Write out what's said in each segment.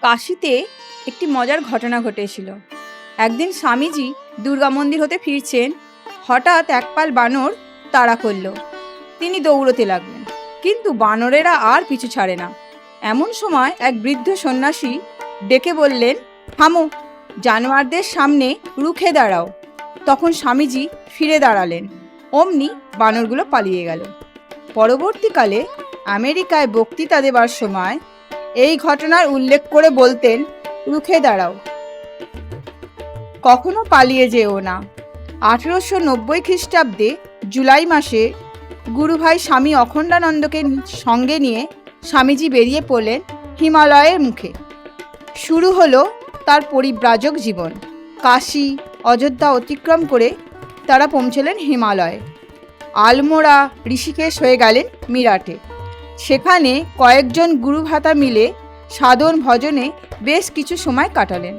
কাশিতে একটি মজার ঘটনা ঘটেছিল। একদিন স্বামীজি দুর্গা মন্দির হতে ফিরছেন। হঠাৎ একপাল বানর তাড়া করল। তিনি দৌড়তে লাগলেন। কিন্তু বানরেরা আর পিছু ছাড়ে না। এমন সময় এক বৃদ্ধ সন্ন্যাসী ডেকে বললেন, থামো, জানোয়ারদের সামনে রুখে দাঁড়াও। তখন স্বামীজি ফিরে দাঁড়ালেন। অমনি বানরগুলো পালিয়ে গেল। পরবর্তীকালে আমেরিকায় বক্তৃতা দেবার সময় এই ঘটনার উল্লেখ করে বলতেন, রুখে দাঁড়াও। কখনো পালিয়ে যেও না। আঠেরোশো নব্বই খ্রিস্টাব্দে জুলাই মাসে গুরুভাই স্বামী অখণ্ডানন্দকে সঙ্গে নিয়ে স্বামীজি বেরিয়ে পড়লেন হিমালয়ের মুখে। শুরু হলো তার পরিব্রাজক জীবন। কাশী, অযোধ্যা অতিক্রম করে তারা পৌঁছলেন হিমালয়ে। আলমোড়া ঋষিকেশ হয়ে গেলেন মিরাটে। সেখানে কয়েকজন গুরুভাতা মিলে সাধন ভজনে বেশ কিছু সময় কাটালেন।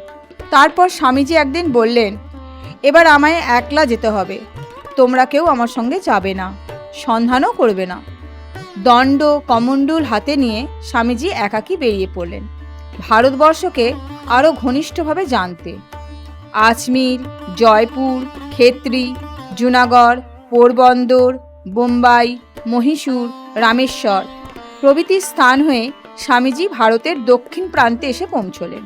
তারপর স্বামীজি একদিন বললেন, এবার আমায় একলা যেতে হবে। তোমরা কেউ আমার সঙ্গে যাবে না, সন্ধানও করবে না। দণ্ড, কমণ্ডুল হাতে নিয়ে স্বামীজি একাকী বেরিয়ে পড়লেন। ভারতবর্ষকে আরও ঘনিষ্ঠভাবে জানতে। আজমির, জয়পুর খেত্রি জুনাগড়, পোরবন্দর, বোম্বাই, মহীশূর, রামেশ্বর প্রভৃতি স্থান হয়ে স্বামীজি ভারতের দক্ষিণ প্রান্তে এসে পৌঁছলেন।